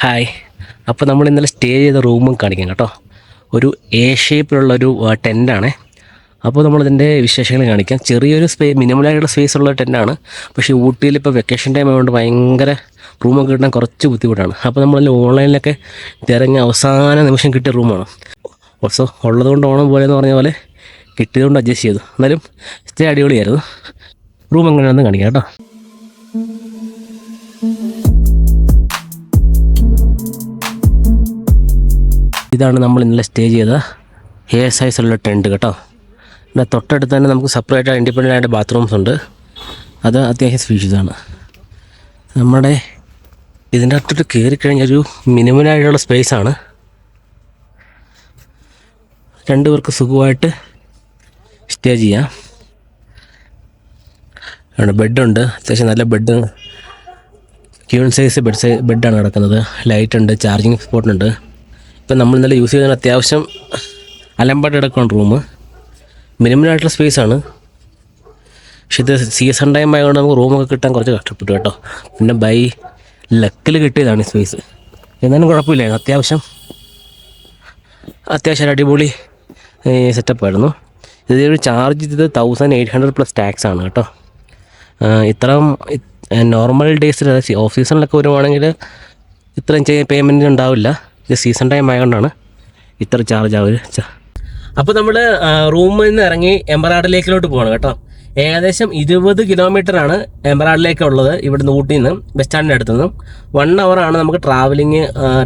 Hi അപ്പോൾ നമ്മൾ ഇന്നലെ സ്റ്റേ ചെയ്ത റൂമും കാണിക്കാം കേട്ടോ. ഒരു എ ഷേപ്പിലുള്ളൊരു ടെന്റാണ് അപ്പോൾ നമ്മളിതിന്റെ വിശേഷങ്ങൾ കാണിക്കാം. ചെറിയൊരു സ്പേ മിനിമലായിട്ടുള്ള സ്പേസ് ഉള്ള ടെന്റാണ് പക്ഷേ ഊട്ടിയിൽ ഇപ്പോൾ വെക്കേഷൻ ടൈം ആയതുകൊണ്ട് ഭയങ്കര റൂമൊക്കെ കിട്ടാൻ കുറച്ച് ബുദ്ധിമുട്ടാണ്. അപ്പോൾ നമ്മൾ ഓൺലൈനിലൊക്കെ തിരഞ്ഞ അവസാന നിമിഷം കിട്ടിയ റൂമാണ് ഓൾസോ ഉള്ളതുകൊണ്ട് ഓണം പോലെ എന്ന് പറഞ്ഞ പോലെ കിട്ടിയതുകൊണ്ട് അഡ്ജസ്റ്റ് ചെയ്തു. എന്നാലും സ്റ്റേ അടിപൊളിയായിരുന്നു. റൂം എങ്ങനെയാണെന്ന് കാണിക്കാം കേട്ടോ. ഇതാണ് നമ്മൾ ഇന്നലെ സ്റ്റേ ചെയ്ത ഹെയർ സൈസുള്ള ടെന്റ് കേട്ടോ. പിന്നെ തൊട്ടടുത്ത് തന്നെ നമുക്ക് സെപ്പറേറ്റ് ഇൻഡിപെൻഡന്റ് ആയിട്ട് ബാത്റൂംസ് ഉണ്ട്. അത് അത്യാവശ്യം സ്പീഷ്യസാണ് നമ്മുടെ ഇതിന്റെ അകത്തോട്ട് കയറി കഴിഞ്ഞൊരു മിനിമലായിട്ടുള്ള സ്പേസാണ് രണ്ടുപേർക്ക് സുഖമായിട്ട് സ്റ്റേ ചെയ്യാം. ബെഡുണ്ട് അത്യാവശ്യം നല്ല bed queen size bed size ബെഡാണ് കിടക്കുന്നത്. ലൈറ്റ് ഉണ്ട് ചാർജിങ് സ്പോട്ടുണ്ട് ഇപ്പം നമ്മൾ ഇന്നലെ യൂസ് ചെയ്തതിന് അത്യാവശ്യം അലമ്പാട് കിടക്കുന്ന റൂം. മിനിമം ആയിട്ടുള്ള സ്പേസാണ് പക്ഷെ ഇത് സീസൺ ടൈം ആയതുകൊണ്ട് നമുക്ക് റൂമൊക്കെ കിട്ടാൻ കുറച്ച് കഷ്ടപ്പെട്ടു കേട്ടോ. പിന്നെ ബൈ ലക്കിൽ കിട്ടിയതാണ് ഈ സ്പേസ് എന്നാലും കുഴപ്പമില്ലായിരുന്നു അത്യാവശ്യം അത്യാവശ്യം അടിപൊളി സെറ്റപ്പ് ആയിരുന്നു. ഇതൊരു ചാർജ് ചെയ്തത് thousand eight hundred plus tax ആണ് കേട്ടോ. ഇത്രയും നോർമൽ ഡേയ്സിൽ ഓഫ് സീസണിലൊക്കെ വരുവാണെങ്കിൽ ഇത്രയും പേയ്മെന്റ് ഉണ്ടാവില്ല. ഇത് സീസൺ ടൈം ആയതുകൊണ്ടാണ് ഇത്ര ചാർജ് ആവുക അപ്പോൾ നമ്മൾ റൂമിൽ നിന്ന് ഇറങ്ങി എംബറാഡിലേക്കിലോട്ട് പോകണം കേട്ടോ. ഏകദേശം ഇരുപത് ആണ് എംബറാഡിലേക്കുള്ളത് ഇവിടുന്ന് ഊട്ടിയിൽ നിന്ന് ബസ് സ്റ്റാൻഡിന്റെ അടുത്ത് നിന്നും വൺ ആണ് നമുക്ക് ട്രാവലിങ്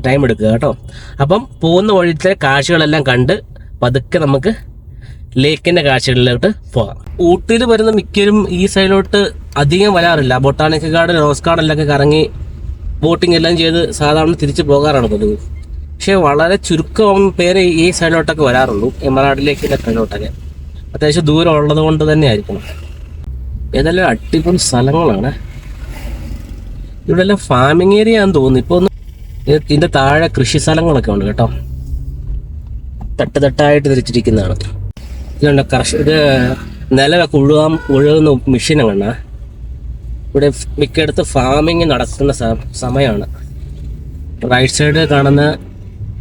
ടൈം എടുക്കുക കേട്ടോ. അപ്പം പോകുന്ന വഴിയിലെ കാഴ്ചകളെല്ലാം കണ്ട് പതുക്കെ നമുക്ക് ലേക്കിന്റെ കാഴ്ചകളിലോട്ട് പോകാം ഊട്ടിയിൽ വരുന്ന മിക്കരും ഈ സൈഡിലോട്ട് അധികം വരാറില്ല. ബൊട്ടാണിക്കൽ ഗാർഡൻ റോസ് ഗാർഡനിലൊക്കെ കറങ്ങി ബോട്ടിംഗ് എല്ലാം ചെയ്ത് സാധാരണ തിരിച്ചു പോകാറാണ് പതിവ്. പക്ഷേ വളരെ ചുരുക്കം പേര് ഈ സൈഡിലോട്ടൊക്കെ വരാറുള്ളൂ എമറാഡിലേക്ക് സൈഡിലോട്ടൊക്കെ അത്യാവശ്യം ദൂരം ഉള്ളത് കൊണ്ട് തന്നെ ആയിരിക്കണം ഏതെല്ലാം അടിപൊളി സ്ഥലങ്ങളാണ്. ഇവിടെ എല്ലാം ഫാമിംഗ് ഏരിയ ആണെന്ന് തോന്നുന്നു. ഇപ്പോൾ ഒന്ന് ഇതിന്റെ താഴെ കൃഷി സ്ഥലങ്ങളൊക്കെ ഉണ്ട് കേട്ടോ. തട്ട് തട്ടായിട്ട് തിരിച്ചിരിക്കുന്നതാണ്. ഇതുണ്ട് കർഷ ഇത് നിലമൊക്കെ ഉഴുകാൻ ഉഴുകുന്ന മെഷീൻ കണ്ട ഇവിടെ മിക്കയിടത്ത് ഫാമിങ് നടക്കുന്ന സമയമാണ്. റൈറ്റ് സൈഡ് കാണുന്ന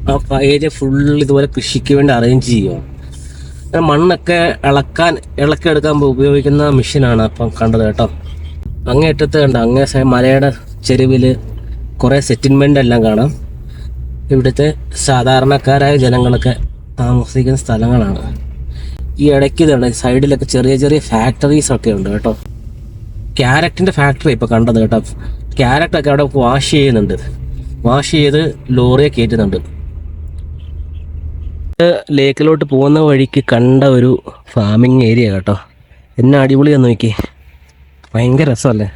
ആ ഏരിയ ഫുൾ ഇതുപോലെ കൃഷിക്ക് വേണ്ടി അറേഞ്ച് ചെയ്യുക മണ്ണൊക്കെ ഇളക്കാൻ ഇളക്കിയെടുക്കാൻ ഉപയോഗിക്കുന്ന മെഷീനാണ് അപ്പം കണ്ടത് കേട്ടോ. അങ്ങേറ്റത്ത് കണ്ട അങ്ങേ മലയുടെ ചെരുവിൽ കുറേ സെറ്റിൽമെന്റ് എല്ലാം കാണാം. ഇവിടുത്തെ സാധാരണക്കാരായ ജനങ്ങളൊക്കെ താമസിക്കുന്ന സ്ഥലങ്ങളാണ്. ഈ ഇടയ്ക്ക് ഇതുണ്ട് സൈഡിലൊക്കെ ചെറിയ ചെറിയ ഫാക്ടറീസ് ഒക്കെ ഉണ്ട് കേട്ടോ. ക്യാരറ്റിന്റെ ഫാക്ടറി ഇപ്പോൾ കണ്ടത് കേട്ടോ. ക്യാരറ്റൊക്കെ അവിടെ വാഷ് ചെയ്യുന്നുണ്ട്. വാഷ് ചെയ്ത് ലോറിയെ കയറ്റുന്നുണ്ട്. ലേക്കിലോട്ട് പോകുന്ന വഴിക്ക് കണ്ട ഒരു ഫാമിങ് ഏരിയ കേട്ടോ. എന്നെ അടിപൊളിയാന്ന് നോക്കി. ഭയങ്കര രസമല്ലേ?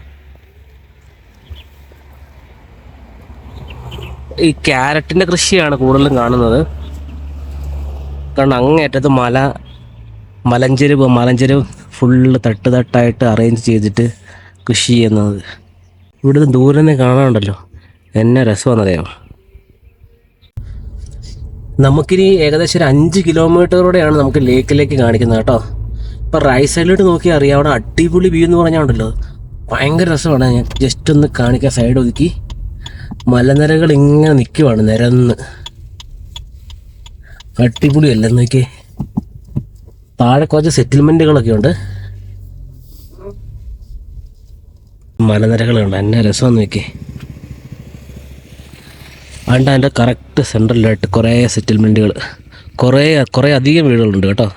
ഈ ക്യാരറ്റിന്റെ കൃഷിയാണ് കൂടുതലും കാണുന്നത്. കാരണം അങ്ങേറ്റത്ത് മല മലഞ്ചെരുവ് മലഞ്ചെരുവ് ഫുള്ള് തട്ട് തട്ടായിട്ട് അറേഞ്ച് ചെയ്തിട്ട് കൃഷി ചെയ്യുന്നത്. ഇവിടുന്ന് ദൂരെ നിന്ന് കാണാനുണ്ടല്ലോ. എന്നെ രസമാണെന്നറിയാമോ? നമുക്കിനി ഏകദേശം ഒരു അഞ്ച് കിലോമീറ്ററോടെയാണ് നമുക്ക് ലേക്കിലേക്ക് കാണിക്കുന്നത് കേട്ടോ. ഇപ്പം റൈറ്റ് സൈഡിലോട്ട് നോക്കി അറിയാം. അവിടെ അടിപൊളി വ്യൂ എന്ന് പറഞ്ഞാണ്ടല്ലോ ഭയങ്കര രസമാണ്. ഞാൻ ജസ്റ്റ് ഒന്ന് കാണിക്കാൻ സൈഡ് ഒതുക്കി മലനിരകൾ ഇങ്ങനെ നിൽക്കുവാണ് നിരന്ന്. അടിപൊളിയല്ലേ നോക്കി താഴെ കുറച്ച് സെറ്റിൽമെന്റുകളൊക്കെ ഉണ്ട്. മലനിരകളുണ്ട് എന്നെ രസം നോക്കി അതുകൊണ്ട് അതിന്റെ കറക്റ്റ് സെൻട്രലായിട്ട് കുറേ സെറ്റിൽമെന്റുകൾ കുറേ കുറേ അധികം വീടുകളുണ്ട് കേട്ടോ.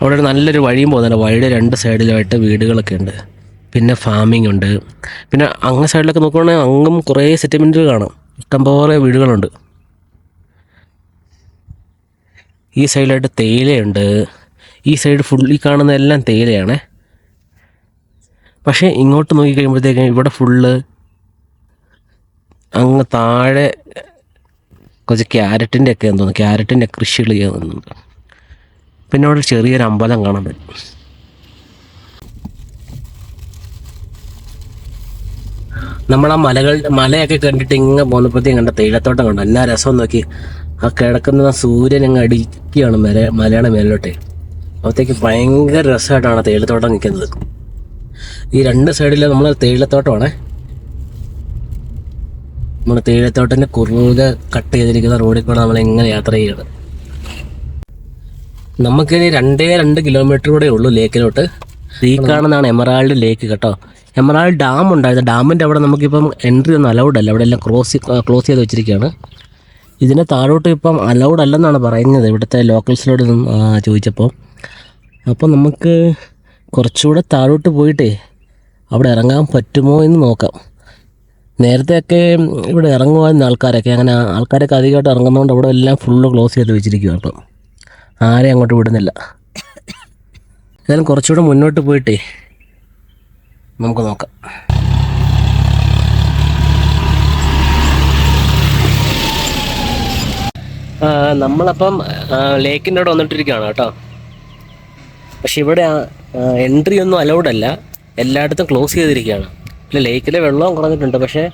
അവിടെ ഒരു നല്ലൊരു വഴിയും പോകുന്നുണ്ട് വഴിയുടെ രണ്ട് സൈഡിലായിട്ട് വീടുകളൊക്കെ ഉണ്ട്. പിന്നെ ഫാമിംഗ് ഉണ്ട്. പിന്നെ അങ്ങ് സൈഡിലൊക്കെ നോക്കുകയാണെങ്കിൽ അങ്ങും കുറേ സെറ്റിൽമെന്റുകൾ കാണാം. ഇഷ്ടംപോലെ വീടുകളുണ്ട്. ഈ സൈഡിലായിട്ട് തേയിലയുണ്ട്. ഈ സൈഡ് ഫുള്ളി കാണുന്നതെല്ലാം തേയിലയാണേ. പക്ഷേ ഇങ്ങോട്ട് നോക്കിക്കഴിയുമ്പോഴത്തേക്കും ഇവിടെ ഫുള്ള് അങ്ങ് താഴെ കുറച്ച് ക്യാരറ്റിന്റെ ഒക്കെ തോന്നുന്നു. ക്യാരറ്റിന്റെ കൃഷികൾ ചെയ്യുന്നുണ്ട് പിന്നെ അവിടെ ചെറിയൊരു അമ്പലം കാണാൻ പറ്റും. നമ്മൾ ആ മലകൾ മലയൊക്കെ കണ്ടിട്ട് ഇങ്ങനെ പോന്നപ്പോഴത്തേക്കും കണ്ട തേയിലത്തോട്ടം കണ്ടു. എന്നാ രസം നോക്കി. ആ കിടക്കുന്ന സൂര്യൻ അങ്ങ് അടിക്കുകയാണ് മല മലയുടെ മേലോട്ടെ. അപ്പോഴത്തേക്ക് ഭയങ്കര രസമായിട്ടാണ് തേയിലത്തോട്ടം നിൽക്കുന്നത്. ഈ രണ്ട് സൈഡിലും നമ്മൾ തേയിലത്തോട്ടമാണ്. നമ്മൾ തേയിലത്തോട്ടന്റെ കുറുകെ കട്ട് ചെയ്തിരിക്കുന്ന റോഡിൽ കൂടെ നമ്മൾ എങ്ങനെ യാത്ര ചെയ്യണം? നമുക്കിനി രണ്ടേ രണ്ട് കിലോമീറ്റർ കൂടെ ഉള്ളൂ ലേക്കിലോട്ട്. ഈ കാണുന്നതാണ് എമറാൾഡ് ലേക്ക് കേട്ടോ. എമറാൾഡ് ഡാം ഉണ്ടായിരുന്നു. ഡാമിന്റെ അവിടെ നമുക്കിപ്പം എൻട്രി ഒന്നും അലൗഡ് അല്ല. അവിടെ എല്ലാം ക്രോസ് ക്ലോസ് ചെയ്ത് വെച്ചിരിക്കുകയാണ്. ഇതിന്റെ താഴോട്ട് ഇപ്പം അലൗഡ് അല്ലെന്നാണ് പറയുന്നത് ഇവിടുത്തെ ലോക്കൽസിനോട് ചോദിച്ചപ്പോൾ. അപ്പോൾ നമുക്ക് കുറച്ചുകൂടെ താഴോട്ട് പോയിട്ടേ അവിടെ ഇറങ്ങാൻ പറ്റുമോ എന്ന് നോക്കാം. നേരത്തെയൊക്കെ ഇവിടെ ഇറങ്ങുവാൻ ആൾക്കാരൊക്കെ അങ്ങനെ ആൾക്കാരൊക്കെ അധികമായിട്ട് ഇറങ്ങുന്നതുകൊണ്ട് അവിടെ എല്ലാം ഫുള്ള് ക്ലോസ് ചെയ്ത് വെച്ചിരിക്കുകയാണ് അപ്പം ആരെയും അങ്ങോട്ട് വിടുന്നില്ല. ഞാൻ കുറച്ചുകൂടെ മുന്നോട്ട് പോയിട്ടേ നമുക്ക് നോക്കാം. നമ്മളപ്പം ലേക്കിന്റെ അവിടെ വന്നിട്ടിരിക്കുകയാണ് കേട്ടോ. പക്ഷെ ഇവിടെ എൻട്രി ഒന്നും അലൗഡ് അല്ല. എല്ലായിടത്തും ക്ലോസ് ചെയ്തിരിക്കുകയാണ്. ലേക്കിലെ വെള്ളവും കുറഞ്ഞിട്ടുണ്ട്. പക്ഷേ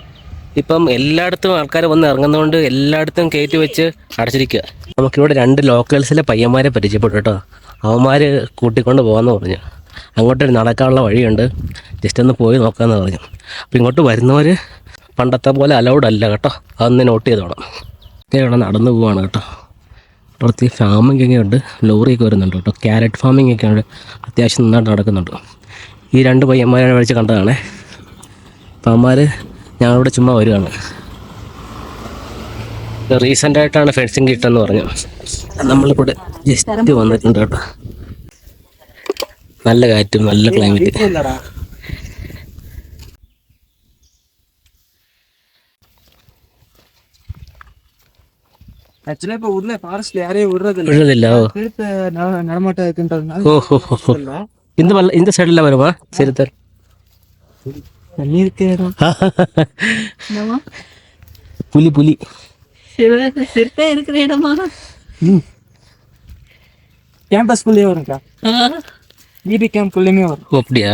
ഇപ്പം എല്ലായിടത്തും ആൾക്കാർ വന്ന് ഇറങ്ങുന്നതുകൊണ്ട് എല്ലായിടത്തും കയറ്റി വെച്ച് അടച്ചിരിക്കുക നമുക്കിവിടെ രണ്ട് ലോക്കൽസിലെ പയ്യന്മാരെ പരിചയപ്പെട്ടു കേട്ടോ. അവന്മാർ കൂട്ടിക്കൊണ്ട് പോകാമെന്ന് പറഞ്ഞു. അങ്ങോട്ടൊരു നടക്കാനുള്ള വഴിയുണ്ട്. ജസ്റ്റ് ഒന്ന് പോയി നോക്കാമെന്ന് പറഞ്ഞു. അപ്പോൾ ഇങ്ങോട്ട് വരുന്നവർ പണ്ടത്തെ പോലെ അലൗഡ് അല്ല കേട്ടോ. അതൊന്ന് നോട്ട് ചെയ്തോണം ഇവിടെ നടന്നു പോവാണ് കേട്ടോ. പുറത്ത് ഫാമിംഗ് ഒക്കെ ഉണ്ട്. ലോറിയൊക്കെ വരുന്നുണ്ട് കേട്ടോ. ക്യാരറ്റ് ഫാമിംഗ് ഒക്കെ ഉണ്ട്. അത്യാവശ്യം നന്നായിട്ട് നടക്കുന്നുണ്ട്. ഈ രണ്ട് പയ്യന്മാരെ വിളിച്ച് കണ്ടതാണേ. അപ്പം അവന്മാർ ഞങ്ങളിവിടെ ചുമ്മാ വരികയാണ് റീസെൻ്റ് ആയിട്ടാണ് ഫെൻസിങ് കിട്ടുമെന്ന് പറഞ്ഞു നമ്മളിവിടെ ജസ്റ്റ് വന്നിട്ടുണ്ട് കേട്ടോ നല്ല കാറ്റും നല്ല ക്ലൈമറ്റ് ஆக்சுவலா இப்ப உள்ள ஃபாரஸ்ட்ல யாரையும் விடுறது இல்ல വിടുന്നില്ല ഓ திருத்த ந- நடமாட்டம் இருக்குன்றதுனால ഓ ഹോ ഹോ ഹോ இந்த வல்ல இந்த சைடில் வருமா சரி தர் தண்ணி இருக்க இடம் புலி புலி சிறுத்தை இருக்கிற இடமா கேம்பஸ் குள்ளேயே வரும்க்கா இபி கேம்ப் குள்ளேயுமே வரும் ஓ அப்படியா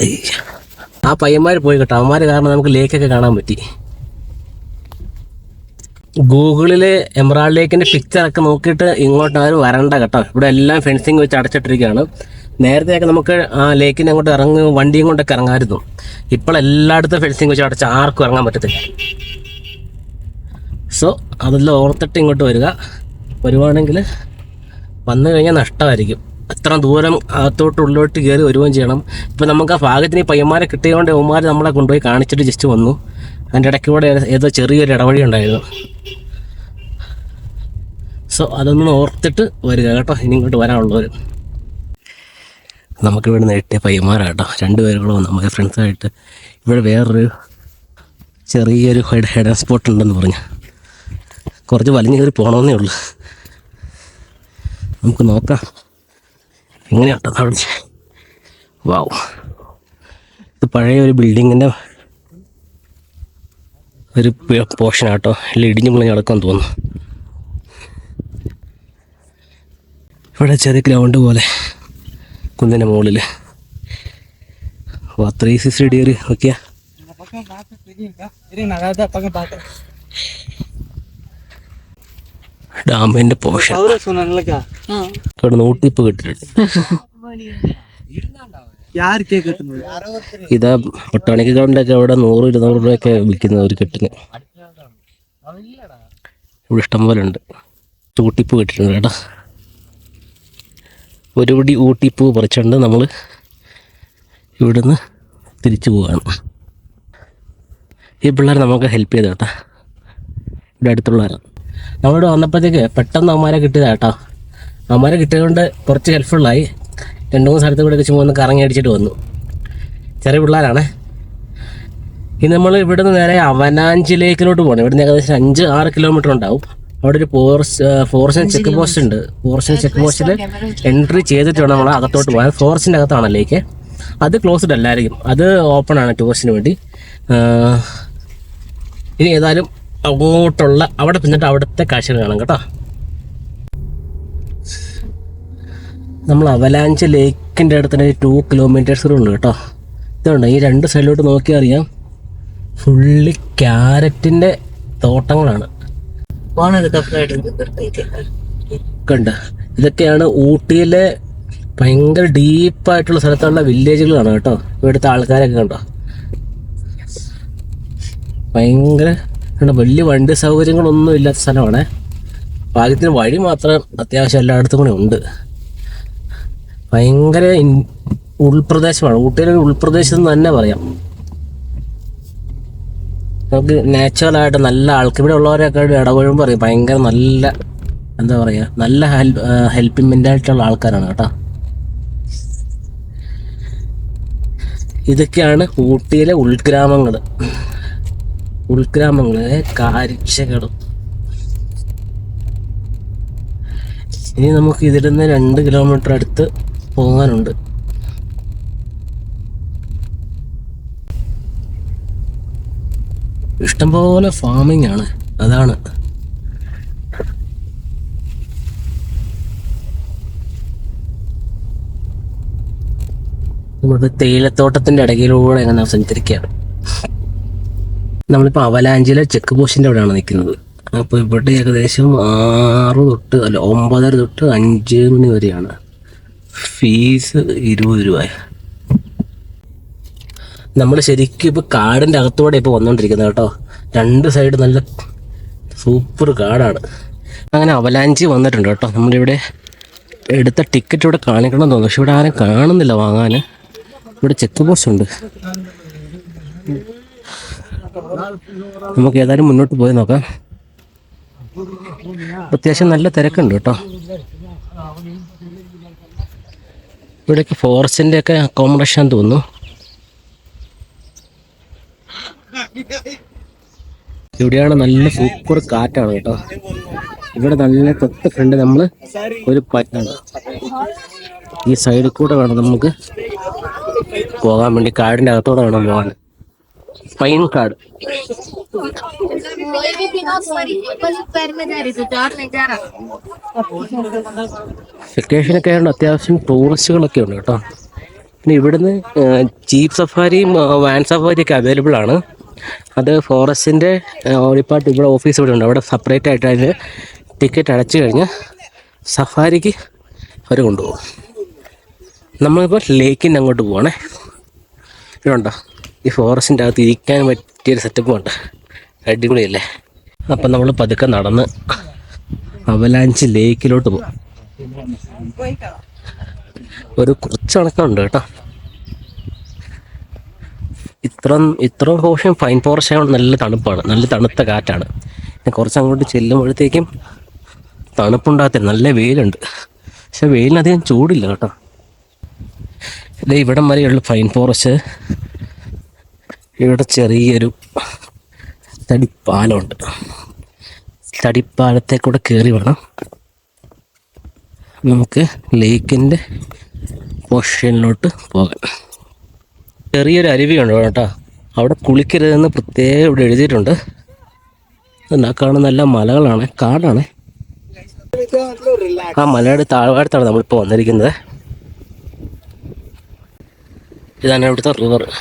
അയ്യ. ആ പയ്യന്മാർ പോയി കേട്ടോ അവന്മാർ കാരണം നമുക്ക് ലേക്കൊക്കെ കാണാൻ പറ്റി ഗൂഗിളിൽ എമറാൾഡ് ലേക്കിന്റെ പിക്ചർ ഒക്കെ നോക്കിയിട്ട് ഇങ്ങോട്ട് ആരും വരണ്ട കേട്ടോ. ഇവിടെ എല്ലാം ഫെൻസിങ് വെച്ച് അടച്ചിട്ടിരിക്കുകയാണ്. നേരത്തെയൊക്കെ നമുക്ക് ആ ലേക്കിന് അങ്ങോട്ട് ഇറങ്ങി വണ്ടിയും കൊണ്ടൊക്കെ ഇറങ്ങാമായിരുന്നു. ഇപ്പോൾ എല്ലായിടത്തും ഫെൻസിങ് വെച്ച് അടച്ച് ആർക്കും ഇറങ്ങാൻ പറ്റത്തില്ല. സോ അതെല്ലാം ഓർത്തിട്ട് ഇങ്ങോട്ട് വരിക. വരുവാണെങ്കിൽ വന്നു കഴിഞ്ഞാൽ നഷ്ടമായിരിക്കും. അത്ര ദൂരം അകത്തോട്ട് ഉള്ളിലോട്ട് കയറി വരുകയും ചെയ്യണം. ഇപ്പം നമുക്ക് ആ ഭാഗത്തിന് പയ്യന്മാരെ കിട്ടിയതുകൊണ്ട് യവന്മാർ നമ്മളെ കൊണ്ടുപോയി കാണിച്ചിട്ട് ജസ്റ്റ് വന്നു. അതിന്റെ ഇടയ്ക്ക് കൂടെ ഏതോ ചെറിയൊരു ഇടവഴി ഉണ്ടായിരുന്നു. സോ അതൊന്ന് ഓർത്തിട്ട് വരിക കേട്ടോ. ഇനി ഇങ്ങോട്ട് വരാനുള്ളവർ നമുക്ക് ഇവിടെ നിന്ന് എട്ടിയ പയ്യന്മാരാട്ടോ. രണ്ട് കൂടെ വന്നു നമ്മുടെ ഫ്രണ്ട്സായിട്ട് ഇവിടെ വേറൊരു ചെറിയൊരു ഹെഡ് ഹെഡ് സ്പോട്ട് ഉണ്ടെന്ന് പറഞ്ഞു. കുറച്ച് വലിഞ്ഞു കയറി പോകണമെന്നേ ഉള്ളൂ. നമുക്ക് നോക്കാം. എങ്ങനെയാട്ടോ അവിടെ വാവ് ഇത് പഴയ ഒരു ബിൽഡിങ്ങിന്റെ ഒരു പോർഷൻ ആട്ടോ. അല്ല ഇടിഞ്ഞു മുളഞ്ഞ് നടക്കാൻ തോന്നുന്നു. ഇവിടെ ചെറിയ ഗ്രൗണ്ട് പോലെ കുന്നിന്റെ മുകളിൽ അപ്പോൾ ത്രീ സ്റ്റഡി ഒരു? നോക്കിയാ. ഡാമിന്റെ പോഷൻ ഇവിടെ നൂട്ടിപ്പ് കിട്ടിയിട്ടുണ്ട്. ഇത് ഒട്ടാണിക്ക് കണ്ടൊക്കെ അവിടെ നൂറ് ഇരുന്നൂറ് രൂപയൊക്കെ വിൽക്കുന്ന ഒരു കെട്ടിന്. ഇവിടെ ഇഷ്ടംപോലെ ഉണ്ട്. ഊട്ടിപ്പൂ കിട്ടിയിട്ടുണ്ട് കേട്ടോ. ഒരുപടി ഊട്ടിപ്പൂ പറിച്ചുകൊണ്ട് നമ്മൾ ഇവിടുന്ന് തിരിച്ചു പോവാണ്. ഈ പിള്ളേർ നമുക്ക് ഹെൽപ്പ് ചെയ്ത് കേട്ടോ. ഇവിടെ അടുത്തുള്ളവരാണ് നമ്മളിവിടെ വന്നപ്പോഴത്തേക്ക് പെട്ടെന്ന് അവന്മാരെ കിട്ടിയതാ കേട്ടോ. അവന്മാരെ കിട്ടിയതുകൊണ്ട് കുറച്ച് ഹെൽപ്ഫുള്ളായി രണ്ട് മൂന്ന് സ്ഥലത്ത് കൂടെ ചുമ്മാ ഒന്ന് കറങ്ങി അടിച്ചിട്ട് വന്നു. ചെറിയ പിള്ളേരാണ്. ഇനി നമ്മൾ ഇവിടെ നിന്ന് നേരെ അവനാഞ്ചി ലേക്കിലോട്ട് പോകണം ഇവിടുന്ന് ഏകദേശം അഞ്ച് ആറ് കിലോമീറ്റർ ഉണ്ടാവും. അവിടെ ഒരു ഫോറസ്റ്റ് ചെക്ക് പോസ്റ്റ് ഉണ്ട്. ഫോറസ്റ്റ് ചെക്ക് പോസ്റ്റിൽ എൻട്രി ചെയ്തിട്ട് വേണം നമ്മൾ അകത്തോട്ട് പോകാൻ. ഫോറസ്റ്റിന്റെ അകത്താണ് ലേക്ക് അത് ക്ലോസ്ഡ് അല്ലായിരിക്കും. അത് ഓപ്പൺ ആണ് ടൂറിസ്റ്റിന് വേണ്ടി. ഇനി ഏതായാലും അങ്ങോട്ടുള്ള അവിടെ പിന്നിട്ട് അവിടുത്തെ കാഴ്ചകൾ കാണാം കേട്ടോ. നമ്മൾ അവലാഞ്ച് ലേക്കിന്റെ അടുത്തന്നെ ടു കിലോമീറ്റേഴ്സ് ഉള്ളു കേട്ടോ. ഇതുണ്ട് ഈ രണ്ട് സൈഡിലോട്ട് നോക്കി അറിയാം. ഫുള്ളി ക്യാരറ്റിന്റെ തോട്ടങ്ങളാണ്. കണ്ട. ഇതൊക്കെയാണ് ഊട്ടിയിലെ ഭയങ്കര ഡീപ്പായിട്ടുള്ള സ്ഥലത്തുള്ള വില്ലേജുകളാണ് കേട്ടോ. ഇവിടുത്തെ ആൾക്കാരൊക്കെ കണ്ടോ? ഭയങ്കര വലിയ വണ്ടി സൗകര്യങ്ങളൊന്നും ഇല്ലാത്ത സ്ഥലമാണേ. ഭാഗ്യത്തിന് വഴി മാത്രം അത്യാവശ്യം എല്ലായിടത്തും കൂടെ ഉണ്ട്. ഭയങ്കര ഉൾപ്രദേശമാണ്. ഊട്ടിയിലെ ഉൾപ്രദേശം എന്ന് തന്നെ പറയാം. നമുക്ക് നാച്ചുറലായിട്ട് നല്ല ആൾക്ക് ഇവിടെ ഉള്ളവരൊക്കെ ഇടപഴകുമ്പോൾ പറയും ഭയങ്കര നല്ല എന്താ പറയുക നല്ല ഹെൽപ്പ് ഹെൽപ്പിംഗ് മെന്റാലിറ്റിയുള്ള ആൾക്കാരാണ് കേട്ടോ. ഇതൊക്കെയാണ് ഊട്ടിയിലെ ഉൾഗ്രാമങ്ങൾ. ഉൾഗ്രാമങ്ങളിലെ കാഴ്ചകളും. ഇനി നമുക്ക് ഇതിൽ നിന്ന് രണ്ട് കിലോമീറ്റർ അടുത്ത് പോകാനുണ്ട്. ഇഷ്ടംപോലെ ഫാമിംഗ് ആണ്. അതാണ്. നമ്മുടെ തേയിലത്തോട്ടത്തിന്റെ ഇടയിലൂടെ എങ്ങനെ സഞ്ചരിക്കുകയാണ് നമ്മളിപ്പോൾ അവലാഞ്ചിയിലെ ചെക്ക് പോസ്റ്റിന്റെ അവിടെയാണ് നിൽക്കുന്നത്. അപ്പോൾ ഇവിടെ ഏകദേശം ആറ് തൊട്ട് അല്ല ഒമ്പതര തൊട്ട് അഞ്ച് മണി വരെയാണ്. ഫീസ് ഇരുപത് രൂപ. നമ്മൾ ശരിക്കും ഇപ്പോൾ കാടിന്റെ അകത്തൂടെ ഇപ്പോൾ വന്നുകൊണ്ടിരിക്കുന്നത് കേട്ടോ. രണ്ട് സൈഡ് നല്ല സൂപ്പർ കാടാണ്. അങ്ങനെ അവലാഞ്ചി വന്നിട്ടുണ്ട് കേട്ടോ. നമ്മളിവിടെ എടുത്ത ടിക്കറ്റ് ഇവിടെ കാണിക്കണം എന്ന് തോന്നുന്നു. പക്ഷെ ഇവിടെ ആരും കാണുന്നില്ല വാങ്ങാൻ. ഇവിടെ ചെക്ക് പോസ്റ്റ് ഉണ്ട്. നമുക്ക് ഏതായാലും മുന്നോട്ട് പോയി നോക്കാം. അത്യാവശ്യം നല്ല തിരക്കുണ്ട് കേട്ടോ. ഇവിടെയൊക്കെ ഫോറസ്റ്റിന്റെ ഒക്കെ അക്കോമഡേഷൻ തോന്നുന്നു. ഇവിടെയാണ് നല്ല സൂപ്പർ കാറ്റാണ് കേട്ടോ. ഇവിടെ നല്ല തൊട്ട് ഫ്രണ്ട് നമ്മൾ ഒരു പറ്റാണ് ഈ സൈഡിൽ കൂടെ വേണം നമുക്ക് പോകാൻ വേണ്ടി കാടിന്റെ അകത്തോടെ വേണം പോകാൻ. സ്പൈൻ കാർഡ് വെക്കേഷനൊക്കെ ആയതുകൊണ്ട് അത്യാവശ്യം ടൂറിസ്റ്റുകളൊക്കെ ഉണ്ട് കേട്ടോ. പിന്നെ ഇവിടുന്ന് ജീപ്പ് സഫാരിയും വാൻ സഫാരി ഒക്കെ അവൈലബിൾ ആണ്. അത് ഫോറസ്റ്റിന്റെ ഡിപ്പാർട്ട് ഇവിടെ ഓഫീസ് ഇവിടെ ഉണ്ട്. അവിടെ സെപ്പറേറ്റ് ആയിട്ട് അതിന് ടിക്കറ്റ് അടച്ചു കഴിഞ്ഞ് സഫാരിക്ക് അവർ കൊണ്ടുപോകും. നമ്മളിപ്പോൾ ലേക്കിന്റെ അങ്ങോട്ട് പോകണേ ഉണ്ടോ ഈ ഫോറസ്റ്റിന്റെ അകത്ത് ഇരിക്കാൻ പറ്റിയൊരു സെറ്റപ്പ് ഉണ്ട്. അടിപൊളിയല്ലേ? അപ്പം നമ്മൾ പതുക്കെ നടന്ന് അവലാഞ്ച് ലേക്കിലോട്ട് പോകും ഒരു കുറച്ച് കണക്കുണ്ട് കേട്ടോ. ഇത്ര ഇത്ര പോർഷൻ ഫൈൻ ഫോറസ്റ്റ് ആയതുകൊണ്ട് നല്ല തണുപ്പാണ്. നല്ല തണുത്ത കാറ്റാണ്. കുറച്ച് അങ്ങോട്ട് ചെല്ലുമ്പോഴത്തേക്കും തണുപ്പുണ്ടാകത്തില്ല. നല്ല വെയിലുണ്ട്. പക്ഷെ വെയിലിനധികം ചൂടില്ല കേട്ടോ. ഇത് ഇവിടം വരെയുള്ള ഫൈൻ ഫോറസ്റ്റ് ഇവിടെ ചെറിയൊരു തടിപ്പാലമുണ്ട്. തടിപ്പാലത്തെ കൂടെ കയറി വേണം. നമുക്ക് ലേക്കിന്റെ പോർഷനിലോട്ട് പോകാം. ചെറിയൊരു അരുവിയുണ്ട് കേട്ടോ. അവിടെ കുളിക്കരുതെന്ന് പ്രത്യേകം ഇവിടെ എഴുതിയിട്ടുണ്ട്. എന്നാ കാണുന്ന മലകളാണ്. കാടാണ്. ആ മലയുടെ താഴ്വാരത്താണ് നമ്മളിപ്പോൾ വന്നിരിക്കുന്നത്. ഇതാണ് ഇവിടുത്തെ റിവർ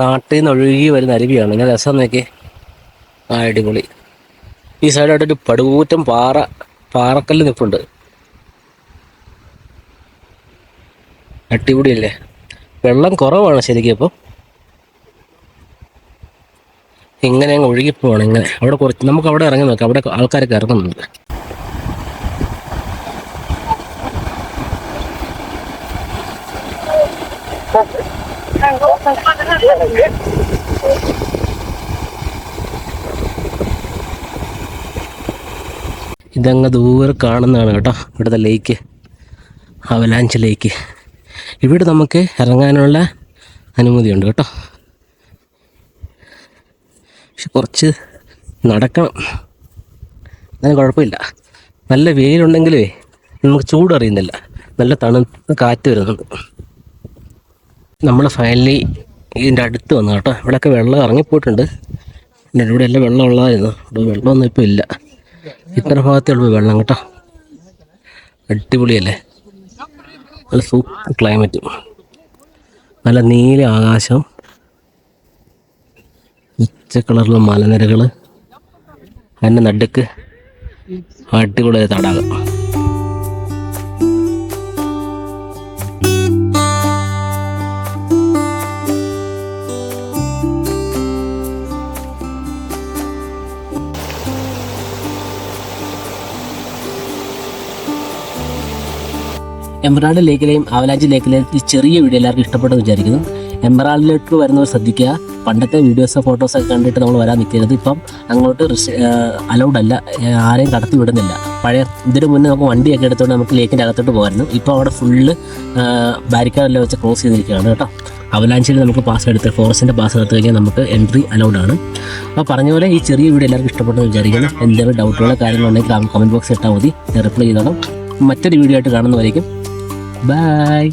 കാട്ടിൽ നിന്ന് ഒഴുകി വരുന്ന അരുവിയാണ്. ഇങ്ങനെ രസം നോക്കി. ആ അടിപൊളി. ഈ സൈഡായിട്ടൊരു പടുകൂറ്റം പാറ പാറക്കല്ല് നിൽപ്പുണ്ട് അടിപൊളിയല്ലേ? വെള്ളം കുറവാണ് ശരിക്കും അപ്പം ഇങ്ങനെ അങ്ങ് ഒഴുകിപ്പോവാണ് ഇങ്ങനെ. അവിടെ കുറച്ച് നമുക്ക് അവിടെ ഇറങ്ങി നോക്കാം. അവിടെ ആൾക്കാരൊക്കെ ഇറങ്ങുന്നുണ്ട്. ഇതങ്ങ് ദൂരെ കാണുന്നതാണ് കേട്ടോ. ഇവിടുത്തെ ലേക്ക് അവലാഞ്ച് ലേക്ക് ഇവിടെ നമുക്ക് ഇറങ്ങാനുള്ള അനുമതിയുണ്ട് കേട്ടോ. പക്ഷെ കുറച്ച് നടക്കണം. അതിന് കുഴപ്പമില്ല. നല്ല വെയിലുണ്ടെങ്കിലേ നമുക്ക് ചൂടറിയുന്നില്ല. നല്ല തണുത്ത കാറ്റ് വരുന്നുണ്ട്. നമ്മൾ ഫൈനലി ഇതിന്റെ അടുത്ത് വന്നു കേട്ടോ. ഇവിടെയൊക്കെ വെള്ളം ഇറങ്ങിപ്പോയിട്ടുണ്ട്. പിന്നെ ഇവിടെ എല്ലാം വെള്ളം ഉള്ളതായിരുന്നു. ഇവിടെ വെള്ളമൊന്നും ഇപ്പോൾ ഇല്ല. ഇത്ര ഭാഗത്തേ ഉള്ളൂ വെള്ളം കേട്ടോ. അടിപൊളിയല്ലേ? നല്ല സൂപ്പർ ക്ലൈമറ്റും നല്ല നീല ആകാശം. പച്ച കളറിലുള്ള മലനിരകൾ അതിന്റെ നടുക്ക് അടിപൊളി തടാകം. എംബറാൾഡ് ലേക്കിലെയും അവലാഞ്ചി ലേക്കിലെയും ഈ ചെറിയ വീഡിയോ എല്ലാവർക്കും ഇഷ്ടപ്പെട്ടെന്ന് വിചാരിക്കുന്നു. എംബറാൾഡിലേക്ക് വരുന്നവർ ശ്രദ്ധിക്കുക. പണ്ടത്തെ വീഡിയോസ് ഫോട്ടോസൊക്കെ കണ്ടിട്ട് നമ്മൾ വരാൻ നിൽക്കരുത്. ഇപ്പം അങ്ങോട്ട് അലൗഡ് അല്ല. ആരെയും കടത്തി വിടുന്നില്ല. പഴയ ഇതിന് മുന്നേ നമുക്ക് വണ്ടിയൊക്കെ എടുത്തുകൊണ്ട് നമുക്ക് ലേക്കിന്റെ അകത്തോട്ട് പോകായിരുന്നു. ഇപ്പോൾ അവിടെ ഫുള്ള് ബാരിക്കാഡെല്ലാം വെച്ച് ക്ലോസ് ചെയ്തിരിക്കുകയാണ് കേട്ടോ. അവലാഞ്ചിയിൽ നമുക്ക് പാസ് എടുത്ത് ഫോറസ്റ്റിന്റെ പാസ് എടുത്ത് കഴിഞ്ഞാൽ നമുക്ക് എൻട്രി അലൗഡ് ആണ്. അപ്പോൾ പറഞ്ഞ പോലെ ഈ ചെറിയ വീഡിയോ എല്ലാവർക്കും ഇഷ്ടപ്പെട്ടെന്ന് വിചാരിക്കുന്നു. എന്തെങ്കിലും ഡൗട്ടുകളോ കാര്യങ്ങളുണ്ടെങ്കിൽ കമന്റ് ബോക്സിൽ ഇട്ടാൽ മതി. റിപ്ലൈ ചെയ്തോളാം. മറ്റൊരു വീഡിയോ ആയിട്ട് കാണുന്നവരേക്കും ബൈ